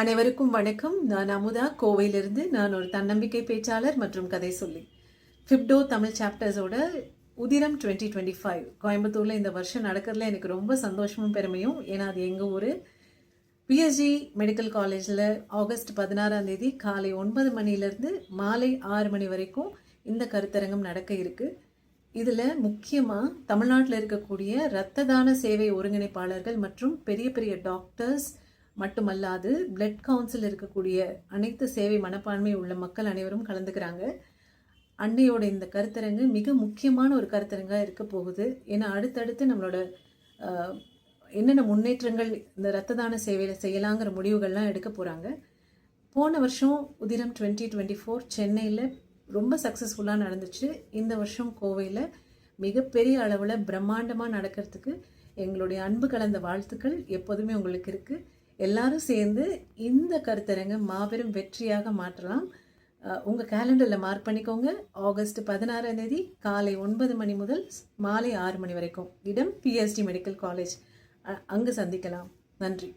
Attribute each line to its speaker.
Speaker 1: அனைவருக்கும் வணக்கம். நான் அமுதா. கோவையிலிருந்து நான் ஒரு தன்னம்பிக்கை பேச்சாளர் மற்றும் கதை சொல்லி. ஃபிப்டோ தமிழ் சாப்டர்ஸோட உதிரம் டுவெண்ட்டி டுவெண்ட்டி ஃபைவ் கோயம்புத்தூரில் இந்த வருஷம் நடக்கிறதுல எனக்கு ரொம்ப சந்தோஷமும் பெருமையும். ஏன்னா அது எங்கள் ஊர்? பிஎஸ்ஜி மெடிக்கல் காலேஜில் ஆகஸ்ட் பதினாறாம் தேதி காலை ஒன்பது மணிலேருந்து மாலை ஆறு மணி வரைக்கும் இந்த கருத்தரங்கம் நடக்க இருக்குது இதில் முக்கியமாக தமிழ்நாட்டில் இருக்கக்கூடிய இரத்த தான சேவை ஒருங்கிணைப்பாளர்கள் மற்றும் பெரிய பெரிய டாக்டர்ஸ் மட்டுமல்லாது பிளட் கவுன்சில் இருக்கக்கூடிய அனைத்து சேவை மனப்பான்மை உள்ள மக்கள் அனைவரும் கலந்துக்கிறாங்க. அன்னையோட இந்த கருத்தரங்கு மிக முக்கியமான ஒரு கருத்தரங்காக இருக்க போகுது. ஏன்னா அடுத்தடுத்து நம்மளோட என்னென்ன முன்னேற்றங்கள் இந்த இரத்த தான சேவையில் செய்யலாங்கிற முடிவுகள்லாம் எடுக்க போகிறாங்க போன வருஷம் உதிரம் டுவெண்ட்டி டுவெண்ட்டி ஃபோர் சென்னையில் ரொம்ப சக்ஸஸ்ஃபுல்லாக நடந்துச்சு. இந்த வருஷம் கோவையில் மிகப்பெரிய அளவில் பிரம்மாண்டமாக நடக்கிறதுக்கு எங்களுடைய அன்பு கலந்த வாழ்த்துக்கள் எப்போதுமே உங்களுக்கு இருக்குது எல்லாரும் சேர்ந்து இந்த கருத்தரங்கை மாபெரும் வெற்றியாக மாற்றலாம். உங்கள் கேலண்டரில் மார்க் பண்ணிக்கோங்க. ஆகஸ்ட் பதினாறாம் தேதி காலை ஒன்பது மணி முதல் மாலை ஆறு மணி வரைக்கும். இடம் பிஎஸ்டி மெடிக்கல் காலேஜ் அங்கு சந்திக்கலாம். நன்றி.